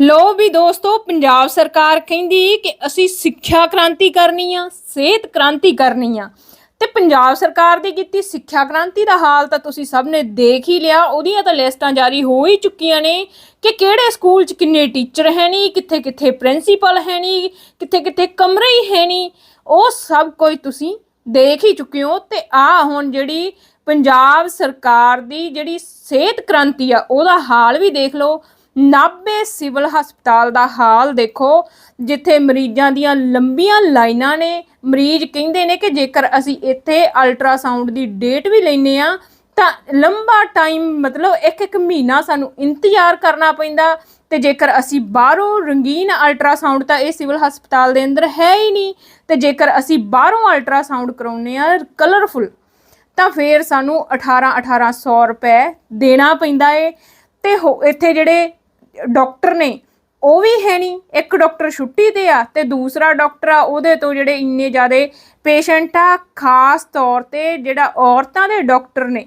ਲੋ ਵੀ ਦੋਸਤੋ, ਪੰਜਾਬ ਸਰਕਾਰ ਕਹਿੰਦੀ ਕਿ ਅਸੀਂ ਸਿੱਖਿਆ ਕ੍ਰਾਂਤੀ ਕਰਨੀ ਆ, ਸਿਹਤ ਕ੍ਰਾਂਤੀ ਕਰਨੀ ਆ। ਤੇ ਪੰਜਾਬ ਸਰਕਾਰ ਦੀ ਕੀਤੀ ਸਿੱਖਿਆ ਕ੍ਰਾਂਤੀ ਦਾ ਹਾਲ ਤਾਂ ਤੁਸੀਂ ਸਭ ਨੇ ਦੇਖ ਹੀ ਲਿਆ, ਉਹਦੀਆਂ ਤਾਂ ਲਿਸਟਾਂ ਜਾਰੀ ਹੋ ਹੀ ਚੁੱਕੀਆਂ ਨੇ ਕਿ ਕਿਹੜੇ ਸਕੂਲ 'ਚ ਕਿੰਨੇ ਟੀਚਰ ਹੈ ਨਹੀਂ ਕਿੱਥੇ ਕਿੱਥੇ ਪ੍ਰਿੰਸੀਪਲ ਹੈ ਨਹੀਂ ਕਿੱਥੇ ਕਿੱਥੇ ਕਮਰੇ ਹੀ ਹੈ ਨਹੀਂ ਉਹ ਸਭ ਕੁਝ ਤੁਸੀਂ ਦੇਖ ਹੀ ਚੁੱਕੇ ਹੋ ਤੇ ਆ ਹੁਣ ਜਿਹੜੀ ਪੰਜਾਬ ਸਰਕਾਰ ਦੀ ਜਿਹੜੀ ਸਿਹਤ ਕ੍ਰਾਂਤੀ ਆ, ਉਹਦਾ ਹਾਲ ਵੀ ਦੇਖ ਲਓ। ਨਾਭੇ ਸਿਵਲ ਹਸਪਤਾਲ ਦਾ ਹਾਲ ਦੇਖੋ, ਜਿੱਥੇ ਮਰੀਜ਼ਾਂ ਦੀਆਂ ਲੰਬੀਆਂ ਲਾਈਨਾਂ ਨੇ। ਮਰੀਜ਼ ਕਹਿੰਦੇ ਨੇ ਕਿ ਜੇਕਰ ਅਸੀਂ ਇੱਥੇ ਅਲਟਰਾਸਾਊਂਡ ਦੀ ਡੇਟ ਵੀ ਲੈਨੇ ਆ ਤਾਂ ਲੰਬਾ ਟਾਈਮ ਮਤਲਬ ਇੱਕ ਇੱਕ ਮਹੀਨਾ ਸਾਨੂੰ ਇੰਤਜ਼ਾਰ ਕਰਨਾ ਪੈਂਦਾ। ਤੇ ਜੇਕਰ ਅਸੀਂ ਬਾਹਰੋਂ ਰੰਗੀਨ ਅਲਟਰਾਸਾਊਂਡ ਤਾਂ ਇਹ ਸਿਵਲ ਹਸਪਤਾਲ ਦੇ ਅੰਦਰ ਹੈ ਹੀ ਨਹੀਂ। ਤੇ ਜੇਕਰ ਅਸੀਂ ਬਾਹਰੋਂ ਅਲਟਰਾਸਾਊਂਡ ਕਰਾਉਨੇ ਆ ਕਲਰਫੁਲ ਤਾਂ ਫੇਰ ਸਾਨੂੰ 18 1800 ਰੁਪਏ ਦੇਣਾ ਪੈਂਦਾ ਏ। ਤੇ ਹੋ- ਇੱਥੇ ਜਿਹੜੇ ਡਾਕਟਰ ਨੇ, ਉਹ ਵੀ ਹੈ ਨਹੀਂ। ਇੱਕ ਡਾਕਟਰ ਛੁੱਟੀ ਤੇ ਆ ਤੇ ਦੂਸਰਾ ਡਾਕਟਰ ਆ, ਉਹਦੇ ਤੋਂ ਜਿਹੜੇ ਇੰਨੇ ਜ਼ਿਆਦੇ ਪੇਸ਼ੈਂਟ ਆ, ਖਾਸ ਤੌਰ ਤੇ ਜਿਹੜਾ ਔਰਤਾਂ ਦੇ ਡਾਕਟਰ ਨੇ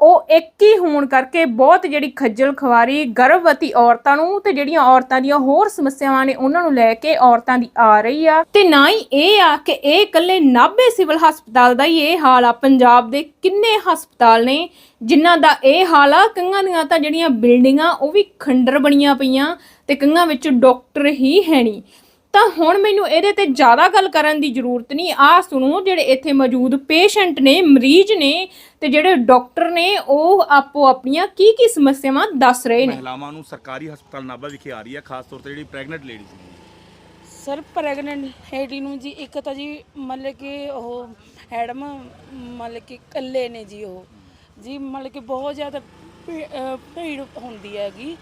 ਉਹ ਇੱਕ ਹੀ ਹੋਣ ਕਰਕੇ ਬਹੁਤ ਜਿਹੜੀ ਖੱਜਲ ਖਵਾਰੀ ਗਰਭਵਤੀ ਔਰਤਾਂ ਨੂੰ ਤੇ ਜਿਹੜੀਆਂ ਔਰਤਾਂ ਦੀਆਂ ਹੋਰ ਸਮੱਸਿਆਵਾਂ ਨੇ, ਉਹਨਾਂ ਨੂੰ ਲੈ ਕੇ ਔਰਤਾਂ ਦੀ ਆ ਰਹੀ ਆ। ਤੇ ਨਾ ਹੀ ਇਹ ਆ ਕਿ ਇਹ ਇਕੱਲੇ ਨਾਭੇ ਸਿਵਲ ਹਸਪਤਾਲ ਦਾ ਹੀ ਇਹ ਹਾਲ ਆ। ਪੰਜਾਬ ਦੇ ਕਿੰਨੇ ਹਸਪਤਾਲ ਨੇ ਜਿਨ੍ਹਾਂ ਦਾ ਇਹ ਹਾਲ ਆ। ਕਈਆਂ ਦੀਆਂ ਤਾਂ ਜਿਹੜੀਆਂ ਬਿਲਡਿੰਗਾਂ, ਉਹ ਵੀ ਖੰਡਰ ਬਣੀਆਂ ਪਈਆਂ ਤੇ ਕਈਆਂ ਵਿੱਚ ਡਾਕਟਰ ਹੀ ਹੈ ਨਹੀਂ। ਤਾਂ ਹੁਣ ਮੈਨੂੰ ਇਹਦੇ ਤੇ ਜ਼ਿਆਦਾ ਗੱਲ ਕਰਨ ਦੀ ਜ਼ਰੂਰਤ ਨਹੀਂ। ਆ ਸੁਣੋ ਜਿਹੜੇ ਇੱਥੇ ਮੌਜੂਦ ਪੇਸ਼ੈਂਟ ਨੇ ਮਰੀਜ਼ ਨੇ ਤੇ ਜਿਹੜੇ ਡਾਕਟਰ ਨੇ ਉਹ ਆਪੋ ਆਪਣੀਆਂ ਕੀ ਕੀ ਸਮੱਸਿਆਵਾਂ ਦੱਸ ਰਹੇ ਨੇ? ਮਹਿਲਾਵਾਂ ਨੂੰ ਸਰਕਾਰੀ ਹਸਪਤਾਲ ਨਾਭਾ ਵਿਖੇ ਆ ਰਹੀ ਹੈ ਖਾਸ ਤੌਰ ਤੇ ਜਿਹੜੀ ਪ੍ਰੈਗਨੈਂਟ ਲੇਡੀਜ਼ ਨੇ। ਸਰ ਪ੍ਰੈਗਨੈਂਟ ਲੇਡੀ ਨੂੰ ਜੀ ਇੱਕ ਤਾਂ ਜੀ ਮਤਲਬ ਕਿ ਉਹ ਐਡਮ ਮਤਲਬ ਕਿ ਇਕੱਲੇ ਨੇ ਜੀ ਉਹ। ਜੀ ਮਤਲਬ ਕਿ ਬਹੁਤ ਜ਼ਿਆਦਾ ਭੀ- ਅਹ ਭੀੜ ਹੁੰਦੀ ਹੈਗੀ।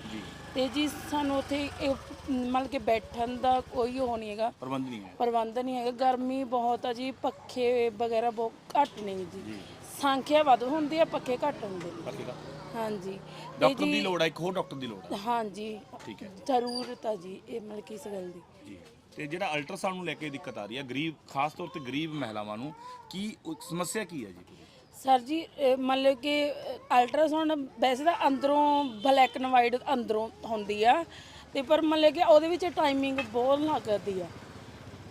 ਤੇ ਜੀ ਸਾਨੂੰ ਉੱਥੇ ਇਹ ਮਤਲਬ ਕਿ ਬੈਠਣ ਦਾ ਕੋਈ ਉਹ ਨਹੀਂ ਹੈਗਾ। ਪ੍ਰਬੰਧ ਨਹੀਂ ਹੈ ਪ੍ਰਬੰਧ ਨਹੀਂ ਹੈਗਾ। ਗਰਮੀ ਬਹੁਤ ਆ ਜੀ ਪੱਖੇ ਵਗੈਰਾ ਬਹੁਤ ਘੱਟ ਨੇ ਜੀ। ਸੰਖਿਆ ਵੱਧ ਹੁੰਦੀ ਆ ਪੱਖੇ ਘੱਟ ਹੁੰਦੇ ਨੇ। ਬਾਕੀ ਦਾ ਹਾਂਜੀ। ਤੇ ਡਾਕਟਰ ਦੀ ਜੀ ਲੋੜ ਹੈ ਇੱਕ ਹੋਰ ਡਾਕਟਰ ਦੀ ਲੋੜ ਹੈ ਹਾਂਜੀ। ਠੀਕ ਹੈ ਜ਼ਰੂਰਤ ਆ ਜੀ ਇਹ ਮਤਲਬ ਕਿ ਇਸ ਗੱਲ ਦੀ। ਜੀ। ਤੇ ਜਿਹੜਾ ਅਲਟਰਾਸਾਊਂਡ ਨੂੰ ਲੈ ਕੇ ਦਿੱਕਤ ਆ ਰਹੀ ਹੈ ਗਰੀਬ ਖਾਸ ਤੌਰ ਤੇ ਗਰੀਬ ਮਹਿਲਾਵਾਂ ਨੂੰ ਕੀ ਉਹ ਸਮੱਸਿਆ ਕੀ ਹੈ ਜੀ? ਸਰ ਜੀ ਇਹ ਮਤਲਬ ਕਿ ਅਲਟਰਾਸਾਊਂਡ ਵੈਸੇ ਤਾਂ ਅੰਦਰੋਂ ਬਲੈਕ ਐਂਡ ਵਾਈਟ ਅੰਦਰੋਂ ਹੁੰਦੀ ਆ ਤੇ ਪਰ ਮਤਲਬ ਕਿ ਉਹਦੇ ਵਿੱਚ ਟਾਈਮਿੰਗ ਬਹੁਤ ਲੱਗਦੀ ਆ।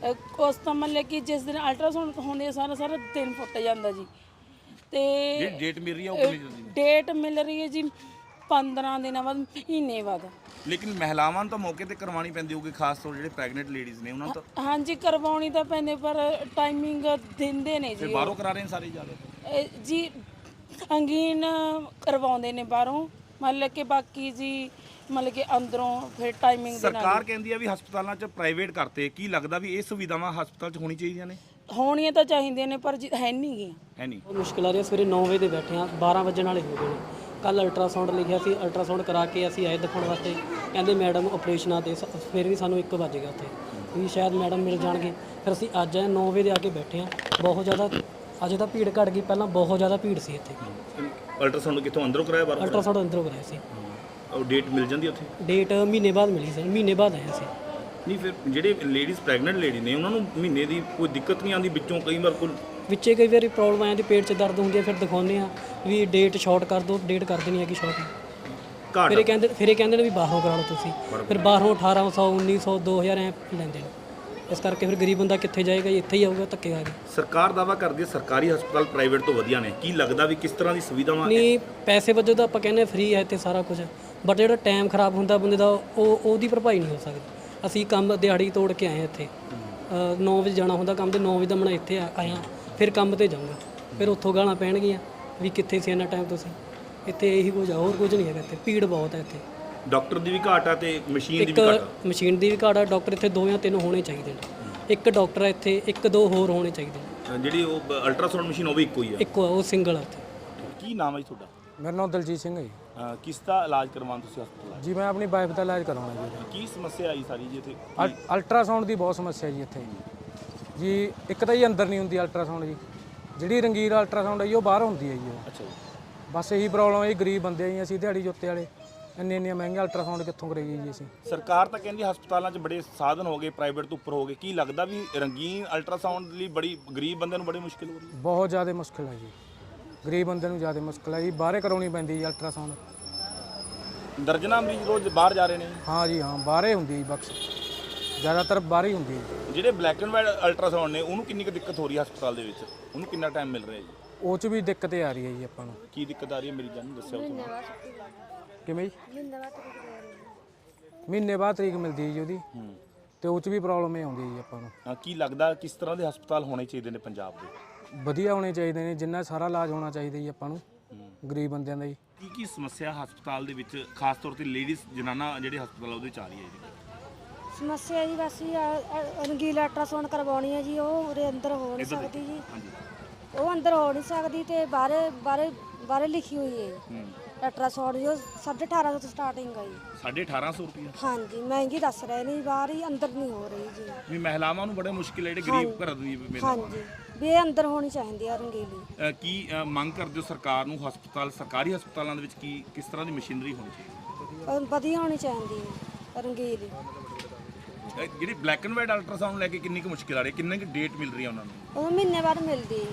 ਅਹ ਉਸ ਤਾਂ ਮਤਲਬ ਕਿ ਜਿਸ ਦਿਨ ਅਲਟਰਾਸਾਊਂਡ ਹੁੰਦੀ ਆ ਸਾਰਾ ਸਾਰਾ ਦਿਨ ਫੁੱਟ ਜਾਂਦਾ ਜੀ। ਤੇ ਜਿਹੜੀ ਡੇਟ ਮਿਲ ਰਹੀ ਹੈ ਉਹ ਕਿੰਨੀ ਜਲਦੀ ਮਿਲ ਡੇਟ ਮਿਲ ਰਹੀ ਹੈ ਜੀ 15 ਦਿਨਾਂ ਬਾਅਦ ਮਹੀਨੇ ਬਾਅਦ। ਲੇਕਿਨ ਮਹਿਲਾਵਾਂ ਨੂੰ ਤਾਂ ਮੌਕੇ ਤੇ ਕਰਵਾਉਣੀ ਪੈਂਦੀ ਹੋਊਗੀ ਖਾਸ ਤੌਰ ਜਿਹੜੇ ਪ੍ਰੈਗਨੈਂਟ ਲੇਡੀਜ਼ ਨੇ ਉਹਨਾਂ ਨੂੰ ਤਾਂ। ਹਾਂਜੀ ਕਰਵਾਉਣੀ ਤਾਂ ਪੈਂਦੇ ਪਰ ਟਾਈਮਿੰਗ ਦਿੰਦੇ ਨੇ ਫਿਰ ਜੀ ਬਾਹਰੋਂ ਕਰਾ ਰਹੇ ਨੇ ਸਾਰੇ ਜ਼ਿਆਦਾ। ਜੀ ਅੰਗੀਨ ਕਰਵਾਉਂਦੇ ਨੇ ਬਾਹਰੋਂ। ਮਤਲਬ ਕਿ ਬਾਕੀ ਜੀ ਮਤਲਬ ਕਿ ਅੰਦਰੋਂ ਫਿਰ ਟਾਈਮਿੰਗ ਦੇ ਨਾਲ ਸਰਕਾਰ ਕਹਿੰਦੀ ਹੈ ਵੀ ਹਸਪਤਾਲਾਂ 'ਚ ਪ੍ਰਾਈਵੇਟ ਕਰਤੇ। ਕੀ ਲੱਗਦਾ ਵੀ ਇਹ ਸੁਵਿਧਾਵਾਂ ਹਸਪਤਾਲ 'ਚ ਹੋਣੀ ਚਾਹੀਦੀਆਂ ਨੇ? ਹੋਣੀਆਂ ਤਾਂ ਚਾਹੀਦੀਆਂ ਨੇ ਪਰ ਜੀ ਹੈ ਨਹੀਂ ਗੀਆਂ। ਹੈ ਨਹੀਂ। ਬਹੁਤ ਮੁਸ਼ਕਿਲ ਆ ਰਹੀ ਹੈ ਸਵੇਰੇ 9 ਵਜੇ ਦੇ ਬੈਠੇ ਆ 12 ਵਜਣ ਵਾਲੇ ਹੋ ਗਏ ਨੇ। ਕੱਲ ਅਲਟਰਾਸਾਊਂਡ ਲਿਖਿਆ ਸੀ ਅਲਟਰਾਸਾਊਂਡ ਕਰਾ ਕੇ ਅਸੀਂ ਆਏ ਦਿਖਾਉਣ ਵਾਸਤੇ। ਕਹਿੰਦੇ ਮੈਡਮ ਆਪਰੇਸ਼ਨ ਆ ਤੇ ਸ- ਫਿਰ ਵੀ ਸਾਨੂੰ 1 ਵਜ ਗਿਆ ਉੱਥੇ। ਵੀ ਸ਼ਾਇਦ ਮੈਡਮ ਮਿਲ ਜਾਣਗੇ। ਫਿਰ ਅਸੀਂ ਅੱਜ ਆਏ 9 ਵਜੇ ਦੇ ਆ ਕੇ ਬੈਠੇ ਆ। ਬਹੁਤ ਜ਼ਿਆਦਾ ਅਜੇ ਤਾਂ ਭੀੜ ਘਟ ਗਈ ਪਹਿਲਾਂ ਬਹੁਤ ਜ਼ਿਆਦਾ ਭੀੜ ਸੀ ਇੱਥੇ। ਅਲਟਰਾਸਾਊਂਡ ਕਿੱਥੋਂ ਅੰਦਰੋਂ ਕਰਾਇਆ ਬਾਹਰੋਂ ਅਲਟਰਾਸਾਊਂਡ ਅੰਦਰੋਂ ਕਰਾਇਆ ਸੀ। ਉਹ ਡੇਟ ਮਿਲ ਜਾਂਦੀ ਉੱਥੇ? ਡੇਟ ਮਹੀਨੇ ਬਾਅਦ ਮਿਲੀ ਸੀ ਮਹੀਨੇ ਬਾਅਦ ਆਏ ਸੀ। ਨਹੀਂ ਫਿਰ ਜਿਹੜੇ ਲੇਡੀਜ਼ ਪ੍ਰੈਗਨੈਂਟ ਲੇਡੀ ਨੇ ਉਹਨਾਂ ਨੂੰ ਮਹੀਨੇ ਦੀ ਕੋਈ ਦਿੱਕਤ ਨਹੀਂ ਆਉਂਦੀ ਵਿੱਚੋਂ ਕਈ ਵਾਰ ਕੋਈ? ਵਿੱਚੇ ਕਈ ਵਾਰੀ ਪ੍ਰੋਬਲਮ ਆ ਜਾਂਦੀ ਪੇਟ 'ਚ ਦਰਦ ਹੁੰਦੀ ਹੈ ਫਿਰ ਦਿਖਾਉਂਦੇ ਆ ਵੀ ਡੇਟ ਸ਼ਾਰਟ ਕਰ ਦਿਓ ਡੇਟ ਕਰ ਦੇਣੀ ਹੈ ਕਿ ਸ਼ਾਰਟ। ਘਾਟ? ਫਿਰ ਇਹ ਕਹਿੰਦੇ ਫਿਰ ਇਹ ਕਹਿੰਦੇ ਨੇ ਵੀ ਬਾਹਰੋਂ ਕਰਾ ਲਓ ਤੁਸੀਂ। ਫਿਰ ਬਾਹਰੋਂ 1800 1900 2000 ਐ ਲੈਂਦੇ ਨੇ। ਇਸ ਕਰਕੇ ਫਿਰ ਗਰੀਬ ਬੰਦਾ ਕਿੱਥੇ ਜਾਏਗਾ ਜੀ ਇੱਥੇ ਹੀ ਆਊਗਾ ਧੱਕੇ ਖਾ ਕੇ। ਸਰਕਾਰ ਦਾਵਾ ਕਰਦੀ ਹੈ ਸਰਕਾਰੀ ਹਸਪਤਾਲ ਪ੍ਰਾਈਵੇਟ ਤੋਂ ਵਧੀਆ ਨੇ। ਕੀ ਲੱਗਦਾ ਵੀ ਕਿਸ ਤਰ੍ਹਾਂ ਦੀ ਸੁਵਿਧਾਵਾਂ ਨਹੀਂ ਪੈਸੇ ਵਜੋਂ ਤਾਂ ਆਪਾਂ ਕਹਿੰਦੇ ਫ੍ਰੀ ਹੈ ਇੱਥੇ ਸਾਰਾ ਕੁਝ ਬਟ ਜਿਹੜਾ ਟਾਈਮ ਖਰਾਬ ਹੁੰਦਾ ਬੰਦੇ ਦਾ ਉਹ ਉਹਦੀ ਭਰਪਾਈ ਨਹੀਂ ਹੋ ਸਕਦੀ। ਅਸੀਂ ਕੰਮ ਦਿਹਾੜੀ ਤੋੜ ਕੇ ਆਏ ਇੱਥੇ। 9 ਵਜੇ ਜਾਣਾ ਹੁੰਦਾ ਕੰਮ ਤੇ 9 ਵਜੇ ਦਾ ਮੈਂ ਇੱਥੇ ਆਇਆ। ਫਿਰ ਕੰਮ ਤੇ ਜਾਊਂਗਾ। ਫਿਰ ਉੱਥੋਂ ਗਾਲਾਂ ਪੈਣਗੀਆਂ ਵੀ ਕਿੱਥੇ ਸੀ ਇੰਨਾ ਟਾਈਮ ਤੁਸੀਂ। ਇੱਥੇ ਇਹੀ ਕੁਝ ਹੋਰ ਕੁਝ ਨਹੀਂ ਹੈਗਾ ਇੱਥੇ। ਭੀੜ ਬਹੁਤ ਹੈ ਇੱਥੇ। ਡਾਕਟਰ ਦੀ ਵੀ ਘਾਟ ਆ ਤੇ ਮਸ਼ੀਨ ਦੀ ਇੱਕ ਵੀ ਘਾਟ ਆ? ਮਸ਼ੀਨ ਦੀ ਵੀ ਘਾਟ ਆ ਡਾਕਟਰ ਇੱਥੇ ਦੋ ਜਾਂ ਤਿੰਨ ਹੋਣੇ ਚਾਹੀਦੇ ਨੇ। ਇੱਕ ਡਾਕਟਰ ਆ ਇੱਥੇ ਇੱਕ ਦੋ ਹੋਰ ਹੋਣੇ ਚਾਹੀਦੇ ਨੇ। ਅ, ਜਿਹੜੀ ਉਹ ਅਲਟਰਾਸਾਊਂਡ ਮਸ਼ੀਨ ਉਹ ਵੀ ਇੱਕੋ ਹੀ ਆ? ਇੱਕ ਉਹ ਸਿੰਗਲ ਆ ਇੱਥੇ। ਕੀ ਨਾਮ ਹੈ ਜੀ ਤੁਹਾਡਾ? ਮੇਰਾ ਨਾਮ ਦਲਜੀਤ ਸਿੰਘ ਹੈ ਜੀ। ਅ, ਕਿਸ ਦਾ ਇਲਾਜ ਕਰਵਾਉਣ ਤੁਸੀਂ ਹਸਪਤਾਲ ਜੀ ਮੈਂ ਆਪਣੀ ਵਾਈਫ ਦਾ ਇਲਾਜ ਕਰਾਉਣਾ ਜੀ। ਕੀ ਸਮੱਸਿਆ ਆਈ ਸਾਰੀ ਜੀ ਇੱਥੇ? ਅਲ- ਅਲਟਰਾਸਾਊਂਡ ਦੀ ਬਹੁਤ ਸਮੱਸਿਆ ਜੀ ਇੱਥੇ। ਜੀ ਇੱਕ ਤਾਂ ਜੀ ਅੰਦਰ ਨਹੀਂ ਹੁੰਦੀ ਅਲਟਰਾਸਾਊਂਡ ਜੀ। ਜਿਹੜੀ ਰੰਗੀਨ ਅਲਟਰਾਸਾਊਂਡ ਹੈ ਜੀ ਉਹ ਬਾਹਰ ਹੁੰਦੀ ਹੈ ਜੀ। ਉਹ ਅੱਛਾ ਜੀ। ਬਸ ਇਹੀ ਪ੍ਰੋਬਲਮ ਹੈ ਜੀ ਗਰੀਬ ਬੰਦੇ ਆ ਜੀ ਅਸੀਂ ਦਿਹਾੜੀ ਜੋਤੇ ਵਾਲੇ। ਇੰਨੇ ਇੰਨੇ ਮਹਿੰਗੇ ਅਲਟਰਾਸਾਊਂਡ ਕਿੱਥੋਂ ਕਰਾਈਏ ਜੀ ਅਸੀਂ? ਸਰਕਾਰ ਤਾਂ ਕਹਿੰਦੀ ਹਸਪਤਾਲਾਂ 'ਚ ਬੜੇ ਸਾਧਨ ਹੋ ਗਏ ਪ੍ਰਾਈਵੇਟ ਤੋਂ ਉੱਪਰ ਹੋ ਗਏ। ਕੀ ਲੱਗਦਾ ਵੀ ਰੰਗੀਨ ਅਲਟਰਾਸਾਊਂਡ ਲਈ ਬੜੀ ਗਰੀਬ ਬੰਦੇ ਨੂੰ ਬੜੀ ਮੁਸ਼ਕਿਲ ਹੋ ਰਹੀ ਹੈ? ਬਹੁਤ ਜ਼ਿਆਦਾ ਮੁਸ਼ਕਿਲ ਹੈ ਜੀ। ਗਰੀਬ ਬੰਦੇ ਨੂੰ ਜ਼ਿਆਦਾ ਮੁਸ਼ਕਿਲ ਹੈ ਜੀ। ਬਾਹਰੇ ਕਰਾਉਣੀ ਪੈਂਦੀ ਜੀ ਅਲਟਰਾਸਾਊਂਡ ਦਰਜਨਾਂ ਮਰੀਜ਼ ਰੋਜ਼ ਬਾਹਰ ਜਾ ਰਹੇ ਨੇ ਹਾਂ ਜੀ ਹਾਂ ਬਾਹਰੇ ਹੁੰਦੀ ਹੈ ਜੀ ਬਕਸ ਜ਼ਿਆਦਾਤਰ ਬਾਹਰ ਹੀ ਹੁੰਦੀ ਹੈ ਜੀ। ਜਿਹੜੇ ਬਲੈਕ ਐਂਡ ਵਾਈਟ ਅਲਟਰਾਸਾਊਂਡ ਨੇ ਉਹਨੂੰ ਕਿੰਨੀ ਕੁ ਦਿੱਕਤ ਹੋ ਰਹੀ ਹੈ ਹਸਪਤਾਲ ਦੇ ਵਿੱਚ? ਉਹਨੂੰ ਕਿੰਨਾ ਟਾਈਮ ਮਿਲ ਰਿਹਾ ਜੀ? ਉਹ 'ਚ ਵੀ ਦਿੱਕਤ ਆ ਰਹੀ ਹੈ ਜੀ ਆਪਾਂ ਨੂੰ। ਕੀ ਦਿੱਕਤ ਆ ਰਹੀ ਹੈ ਮਰੀਜ਼ਾਂ ਨੂੰ ਦੱਸਿਓ। ਕਿਵੇਂ ਜੀ? ਮਹੀਨੇ ਬਾਅਦ ਤਰੀਕ ਮਿਲਦੀ ਹੈ ਜੀ ਉਹਦੀ। ਹੂੰ ਤੇ ਉਹ 'ਚ ਵੀ ਪ੍ਰੋਬਲਮ ਇਹ ਆਉਂਦੀ ਹੈ ਜੀ ਆਪਾਂ ਨੂੰ। ਹਾਂ, ਕੀ ਲੱਗਦਾ ਕਿਸ ਤਰ੍ਹਾਂ ਦੇ ਹਸਪਤਾਲ ਹੋਣੇ ਚਾਹੀਦੇ ਨੇ ਪੰਜਾਬ ਦੇ? ਵਧੀਆ ਹੋਣੇ ਚਾਹੀਦੇ ਨੇ ਜਿੰਨਾ ਸਾਰਾ ਇਲਾਜ ਹੋਣਾ ਚਾਹੀਦਾ ਜੀ ਆਪਾਂ ਨੂੰ ਗਰੀਬ ਬੰਦਿਆਂ ਦਾ ਜੀ। ਕੀ ਕੀ ਸਮੱਸਿਆ ਹਸਪਤਾਲ ਦੇ ਵਿੱਚ ਖਾਸ ਤੌਰ ਤੇ ਲੇਡੀਜ਼ ਜਨਾਨਾ ਜਿਹੜੇ ਹਸਪਤਾਲ ਆ ਉਹਦੇ ਚ ਆ ਰਹੀ ਹੈ ਜੀ? ਸਮੱਸਿਆ ਜੀ ਬਸ ਇਹ ਆ- ਆ- ਰੰਗੀਲਾ ਅਲਟਰਾਸਾਊਂਡ ਕਰਵਾਉਣੀ ਹੈ ਜੀ ਉਹ ਉਰੇ ਅੰਦਰ ਹੋ ਨਹੀਂ ਸਕਦੀ ਜੀ। ਹਾਂਜੀ। ਉਹ ਅੰਦਰ ਹੋ ਨਹੀਂ ਸਕਦੀ ਤੇ ਬਾਹਰੇ ਬਾਹਰੇ ਬਾਹਰੇ ਲਿਖੀ ਹੋਈ ਹੈ ਹੂੰ। ਅਲਟਰਾਸਾਊਂਡ ਜੋ 1850 ਤੋਂ ਸਟਾਰਟਿੰਗ ਹੈ ਜੀ। 1850 ਰੁਪਏ ਹਾਂਜੀ ਮਹਿੰਗੀ ਦੱਸ ਰਹੇ ਨੇ ਜੀ, ਬਾਹਰ ਹੀ ਅੰਦਰ ਨਹੀਂ ਹੋ ਰਹੀ ਜੀ। ਵੀ ਮਹਿਲਾਵਾਂ ਨੂੰ ਬੜੇ ਮੁਸ਼ਕਿਲ ਹੈ ਜਿਹੜੇ ਗਰੀਬ ਘਰ ਦੀ ਮਹਿਲਾਵਾਂ ਹਾਂਜੀ ਵੀ ਇਹ ਅੰਦਰ ਹੋਣੀ ਚਾਹੀਦੀ ਆ ਰੰਗੀਲੀ। ਅ, ਕੀ ਅ, ਮੰਗ ਕਰਦੇ ਹੋ ਸਰਕਾਰ ਨੂੰ ਹਸਪਤਾਲ ਸਰਕਾਰੀ ਹਸਪਤਾਲਾਂ ਦੇ ਵਿੱਚ ਕੀ ਕਿਸ ਤਰ੍ਹਾਂ ਦੀ ਮਸ਼ੀਨਰੀ ਹੋਣੀ ਚਾਹੀਦੀ? ਉਹ ਵਧੀਆ ਹੋਣੀ ਚਾਹੀਦੀ ਹੈ ਰੰਗੀਲੀ। ਹੈ ਅ, ਜਿਹੜੀ ਬਲੈਕ ਐਂਡ ਵਾਈਟ ਅਲਟਰਾਸਾਊਂਡ ਲੈ ਕੇ ਕਿੰਨੀ ਕੁ ਮੁਸ਼ਕਿਲ ਆ ਰਹੀ ਹੈ? ਕਿੰਨੇ ਕੁ ਡੇਟ ਮਿਲ ਰਹੀ ਹੈ ਉਹਨਾਂ ਨੂੰ? ਉਹ ਮਹੀਨੇ ਬਾਅਦ ਮਿਲਦੀ ਹੈ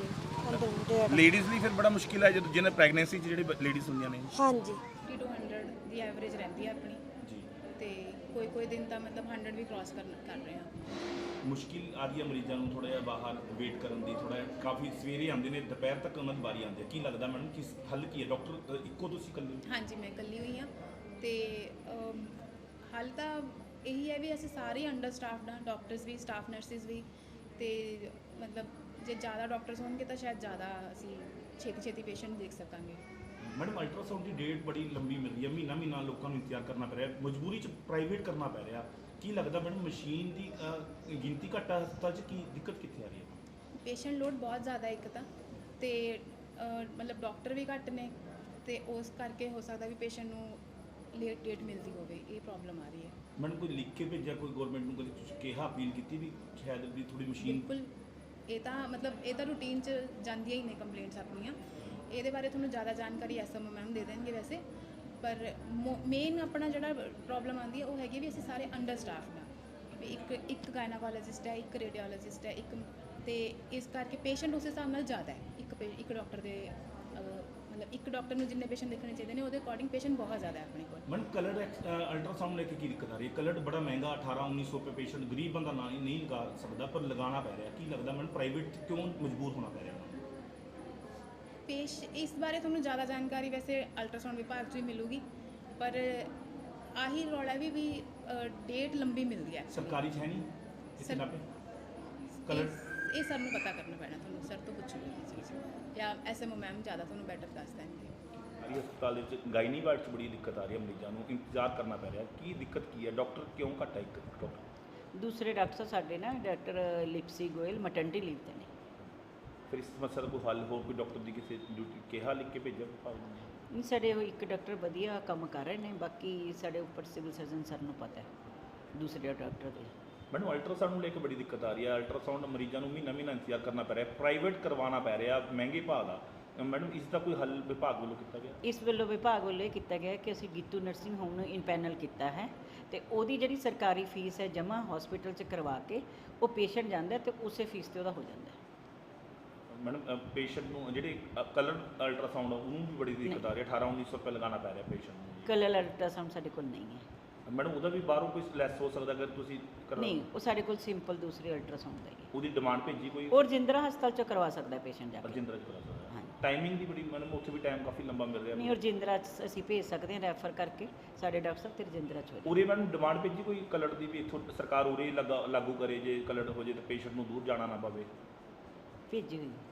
ਅੰਦਰ ਡੇਟ ਲੇਡੀਜ਼ ਲਈ ਫਿਰ ਬੜਾ ਮੁਸ਼ਕਿਲ ਹੈ ਜਦੋਂ ਜਿਹਨੇ ਪ੍ਰੈਗਨੈਂਸੀ ਚ ਜਿਹੜੇ ਲੇਡੀਜ਼ ਹੁੰਦੀਆਂ ਨੇ। ਹਾਂਜੀ। 50 to 100 ਦੀ ਐਵਰੇਜ ਰਹਿੰਦੀ ਹੈ ਆਪਣੀ। ਜੀ। ਤੇ ਕੋਈ ਕੋਈ ਦਿਨ ਤਾਂ ਮਤਲਬ 100 ਵੀ ਕ੍ਰਾਸ ਕਰ ਕਰ ਰਹੇ ਹਾਂ ਮੁਸ਼ਕਿਲ ਆ ਰਹੀ ਹੈ ਮਰੀਜ਼ਾਂ ਨੂੰ ਥੋੜਾ ਜਿਹਾ ਬਾਹਰ ਵੇਟ ਕਰਨ ਦੀ ਥੋੜਾ ਕਾਫੀ ਸਵੇਰੇ ਆਉਂਦੇ ਨੇ ਦੁਪਹਿਰ ਤੱਕ ਉਹਨਾਂ ਦੀ ਵਾਰੀ ਆਉਂਦੀ ਹੈ ਕੀ ਲੱਗਦਾ ਮੈਡਮ ਕਿਸ ਹੱਲ ਕੀ ਹੈ ਡਾਕਟਰ ਇੱਕੋ ਤੁਸੀਂ ਇਕੱਲੇ ਹੋ? ਹਾਂਜੀ ਮੈਂ ਇਕੱਲੀ ਹੋਈ ਹਾਂ ਤੇ ਹਾਲ ਤਾਂ ਇਹੀ ਹੈ ਵੀ ਅਸੀਂ ਸਾਰੇ ਅੰਡਰ ਸਟਾਫਡ ਹਾਂ ਡਾਕਟਰਸ ਵੀ ਸਟਾਫ ਨਰਸਿਸ ਵੀ। ਤੇ ਮਤਲਬ ਜੇ ਜ਼ਿਆਦਾ ਡਾਕਟਰਸ ਹੋਣਗੇ ਤਾਂ ਸ਼ਾਇਦ ਜ਼ਿਆਦਾ ਅਸੀਂ ਛੇਤੀ ਛੇਤੀ ਪੇਸ਼ੈਂਟ ਦੇਖ ਸਕਾਂਗੇ। ਮੈਡਮ ਅਲਟਰਾਸਾਊਂਡ ਦੀ ਡੇਟ ਬੜੀ ਲੰਬੀ ਮਿਲ ਰਹੀ ਹੈ ਮਹੀਨਾ ਮਹੀਨਾ ਲੋਕਾਂ ਨੂੰ ਇੰਤਜ਼ਾਰ ਕਰਨਾ ਪੈ ਰਿਹਾ ਮਜਬੂਰੀ ਚ ਪ੍ਰਾਈਵੇਟ ਕਰਨਾ ਪੈ ਰਿਹਾ। ਕੀ ਲੱਗਦਾ ਮੈਡਮ ਮਸ਼ੀਨ ਦੀ ਗਿਣਤੀ ਘੱਟ ਹੈ ਹਸਪਤਾਲ ਚ ਕੀ ਦਿੱਕਤ ਕਿੱਥੇ ਆ ਰਹੀ ਹੈ? ਪੇਸ਼ੈਂਟ ਲੋਡ ਬਹੁਤ ਜ਼ਿਆਦਾ ਇੱਕ ਤਾਂ ਤੇ ਅਹ, ਮਤਲਬ ਡਾਕਟਰ ਵੀ ਘੱਟ ਨੇ ਤੇ ਉਸ ਕਰਕੇ ਹੋ ਸਕਦਾ ਵੀ ਪੇਸ਼ੈਂਟ ਨੂੰ ਲੇਟ ਡੇਟ ਮਿਲਦੀ ਹੋਵੇ ਇਹ ਪ੍ਰੋਬਲਮ ਆ ਰਹੀ ਹੈ। ਮੈਡਮ ਕੋਈ ਲਿਖ ਕੇ ਭੇਜਿਆ ਕੋਈ ਗਵਰਨਮੈਂਟ ਨੂੰ ਕਦੇ ਕਿਹਾ ਅਪੀਲ ਕੀਤੀ ਵੀ ਸ਼ਾਇਦ ਵੀ ਥੋੜੀ ਮਸ਼ੀਨ ਬਿਲਕੁਲ ਇਹ ਤਾਂ ਮਤਲਬ ਇਹ ਤਾਂ ਰੂਟੀਨ 'ਚ ਜਾਂਦੀਆਂ ਹੀ ਨੇ ਕੰਪਲੇਂਟਸ ਆਪਣੀਆਂ। ਇਹਦੇ ਬਾਰੇ ਤੁਹਾਨੂੰ ਜ਼ਿਆਦਾ ਜਾਣਕਾਰੀ ਐਸਐਮਓ ਮੈਮ ਦੇ ਦੇਣਗੇ ਵੈਸੇ। ਪਰ ਮੇਨ ਆਪਣਾ ਜਿਹੜਾ ਪ੍ਰੋਬਲਮ ਆਉਂਦੀ ਹੈ, ਉਹ ਹੈਗੀ ਵੀ ਅਸੀਂ ਸਾਰੇ ਅੰਡਰ ਸਟਾਫਡ ਹਾਂ ਇੱਕ ਇੱਕ ਗਾਇਨਾਕੋਲੋਜਿਸਟ ਹੈ, ਇੱਕ ਰੇਡੀਓਲੋਜਿਸਟ ਹੈ, ਇੱਕ ਤੇ ਇਸ ਕਰਕੇ ਪੇਸ਼ੈਂਟ ਉਸ ਹਿਸਾਬ ਨਾਲ ਜ਼ਿਆਦਾ ਹੈ। ਇੱਕ ਪੇ- ਇੱਕ ਡਾਕਟਰ ਦੇ ਮਤਲਬ ਇੱਕ ਡਾਕਟਰ ਨੂੰ ਜਿੰਨੇ ਪੇਸ਼ੈਂਟ ਦੇਖਣੇ ਚਾਹੀਦੇ ਨੇ ਉਹਦੇ ਅਕੋਰਡਿੰਗ ਪੇਸ਼ੈਂਟ ਬਹੁਤ ਜ਼ਿਆਦਾ ਹੈ ਆਪਣੇ ਕੋਲ। ਮੈਡਮ ਕਲਰ ਅਲਟਰਾਸਾਊਂਡ ਲੈ ਕੇ ਕੀ ਦਿੱਕਤ ਆ ਰਹੀ ਹੈ? ਕਲਰ ਬੜਾ ਮਹਿੰਗਾ 18 1900 ਰੁਪਏ ਪੇਸ਼ੈਂਟ ਗਰੀਬ ਬੰਦਾ ਨਾ ਨਹੀਂ ਲਗਾ ਸਕਦਾ ਪਰ ਲਗਾਉਣਾ ਪੈ ਰਿਹਾ। ਕੀ ਲੱਗਦਾ ਮੈਡਮ ਪ੍ਰਾਈਵੇਟ ਕਿਉਂ ਮਜਬੂਰ ਹੋਣਾ ਪੈ ਰਿਹਾ? ਪੇਸ਼ ਇਸ ਬਾਰੇ ਤੁਹਾਨੂੰ ਜ਼ਿਆਦਾ ਜਾਣਕਾਰੀ ਵੈਸੇ ਅਲਟਰਾਸਾਊਂਡ ਵਿਭਾਗ 'ਚ ਹੀ ਮਿਲੂਗੀ ਪਰ ਆਹੀ ਰੌਲਾ ਵੀ ਵੀ ਡੇਟ ਲੰਬੀ ਮਿਲਦੀ ਹੈ। ਸਰਕਾਰੀ 'ਚ ਹੈ ਨਹੀਂ? ਇਤਨਾ ਪੇ ਕਲਰ ਇਹ- ਸਰ ਨੂੰ ਪਤਾ ਕਰਨਾ ਪੈਣਾ ਤੁਹਾਨੂੰ ਸਰ ਤੋਂ ਇਹ ਚੀਜ਼ ਜਾਂ ਐਸਐਮਓ ਮੈਮ ਜ਼ਿਆਦਾ ਤੁਹਾਨੂੰ ਬੈਟਰ ਦੱਸ ਦੇਣਗੇ। ਸਾਰੀ ਹਸਪਤਾਲ ਵਿੱਚ ਗਾਇਨੀ ਵਾਰਡ 'ਚ ਬੜੀ ਦਿੱਕਤ ਆ ਰਹੀ ਹੈ ਮਰੀਜ਼ਾਂ ਨੂੰ ਇੰਤਜ਼ਾਰ ਕਰਨਾ ਪੈ ਰਿਹਾ। ਕੀ ਦਿੱਕਤ ਕੀ ਹੈ? ਡਾਕਟਰ ਕਿਉਂ ਘੱਟ ਹੈ ਇੱਕ ਡਾਕਟਰ? ਦੂਸਰੇ ਡਾਕਟਰ ਸਾਡੇ ਨਾ doctor Lipsi Goyal maternity leave ਤੇ ਨੇ। ਫਿਰ ਇਸ ਸਮੱਸਿਆ ਦਾ ਕੋਈ ਹੱਲ ਹੋਰ ਕੋਈ ਡਾਕਟਰ ਦੀ ਕਿਸੇ ਡਿਊਟੀ ਕਿਹਾ ਲਿਖ ਕੇ ਭੇਜਿਆ ਨਹੀਂ, ਸਾਡੇ ਉਹ ਇੱਕ ਡਾਕਟਰ ਵਧੀਆ ਕੰਮ ਕਰ ਰਹੇ ਨੇ ਬਾਕੀ ਸਾਡੇ ਉੱਪਰ ਸਿਵਲ ਸਰਜਨ ਸਰ ਨੂੰ ਪਤਾ ਹੈ ਦੂਸਰੇ ਡਾਕਟਰ ਦੇ। ਮੈਨੂੰ ਅਲਟਰਾਸਾਊਂਡ ਨੂੰ ਲੈ ਕੇ ਬੜੀ ਦਿੱਕਤ ਆ ਰਹੀ ਹੈ ਅਲਟਰਾਸਾਊਂਡ ਮਰੀਜ਼ਾਂ ਨੂੰ ਮਹੀਨਾ ਮਹੀਨਾ ਇੰਤਜ਼ਾਰ ਕਰਨਾ ਪੈ ਰਿਹਾ। ਪ੍ਰਾਈਵੇਟ ਕਰਵਾਉਣਾ ਪੈ ਰਿਹਾ ਮਹਿੰਗੇ ਭਾਅ ਦਾ। ਮੈਡਮ ਇਸ ਦਾ ਕੋਈ ਹੱਲ ਵਿਭਾਗ ਵੱਲੋਂ ਕੀਤਾ ਗਿਆ? ਇਸ ਵੱਲੋਂ ਵਿਭਾਗ ਵੱਲੋਂ ਇਹ ਕੀਤਾ ਗਿਆ ਕਿ ਅਸੀਂ ਗੀਤੂ ਨਰਸਿੰਗ ਹੋਮ ਨੂੰ ਇਨਪੈਨਲ ਕੀਤਾ ਹੈ ਤੇ ਉਹਦੀ ਜਿਹੜੀ ਸਰਕਾਰੀ ਫੀਸ ਹੈ ਜਮ੍ਹਾਂ ਹਸਪੀਟਲ 'ਚ ਕਰਵਾ ਕੇ ਉਹ ਪੇਸ਼ੈਂਟ ਜਾਂਦਾ ਤੇ ਉਸੇ ਫੀਸ ਤੇ ਉਹਦਾ ਹੋ ਜਾਂਦਾ। ਹੈ ਮੈਡਮ ਪੇਸ਼ੈਂਟ ਨੂੰ ਜਿਹੜੇ ਕਲਰ ਅਲਟਰਾਸਾਊਂਡ ਉਹਨੂੰ ਵੀ ਬੜੀ ਦਿੱਕਤ ਆ ਰਹੀ ਹੈ 18 1900 ਰੁਪਏ ਲਗਾਉਣਾ ਪੈ ਰਿਹਾ ਪੇਸ਼ੈਂਟ ਨੂੰ। ਕਲਰ ਅਲਟਰਾਸਾਊਂਡ ਸਾਡੇ ਕੋਲ ਨਹੀਂ ਹੈ। ਮੈਡਮ ਉਹਦਾ ਵੀ ਬਾਹਰੋਂ ਕੋਈ ਲੈਸ ਹੋ ਸਕਦਾ ਅਗਰ ਤੁਸੀਂ ਕਰਾ ਨਹੀਂ ਉਹ ਸਾਡੇ ਕੋਲ ਸਿੰਪਲ ਦੂਸਰੇ ਅਲਟਰਾਸਾਊਂਡ ਦਾ ਹੀ ਹੈ। ਉਹਦੀ ਡਿਮਾਂਡ ਭੇਜੀ ਕੋਈ? ਔਰ ਜਿੰਦਰਾ ਹਸਪਤਾਲ 'ਚ ਕਰਵਾ ਸਕਦਾ ਪੇਸ਼ੈਂਟ ਜਾ ਕੇ। ਰਜਿੰਦਰ ਚ ਕਰਾ ਸਕਦਾ ਹਾਂਜੀ। ਟਾਈਮਿੰਗ ਦੀ ਬੜੀ ਮੈਡਮ ਉੱਥੇ ਵੀ ਟਾਈਮ ਕਾਫੀ ਲੰਬਾ ਮਿਲ ਰਿਹਾ। ਨਹੀਂ ਰਜਿੰਦਰਾ 'ਚ ਅਸੀਂ ਭੇਜ ਸਕਦੇ ਹਾਂ ਰੈਫਰ ਕਰਕੇ। ਸਾਡੇ ਡਾਕਟਰ ਸਾਹਿਬ ਤੇ ਰਜਿੰਦਰਾ 'ਚ ਹੋ ਜਾਏ ਉਰੇ ਮੈਡਮ ਡਿਮਾਂਡ ਭੇਜੀ ਕੋਈ ਕਲਰ ਦੀ ਵੀ? ਇੱਥੋਂ ਸਰਕਾਰ ਉਰੇ ਲਗਾ- ਲਾਗੂ ਕਰੇ ਜੇ ਕਲਰ ਹੋ ਜੇ ਤਾਂ ਪੇਸ਼ੈਂਟ ਨੂੰ ਦੂਰ ਜਾਣਾ ਨਾ ਪਵੇ। ਭੇਜੀ ਹੋਈ ਹੈ।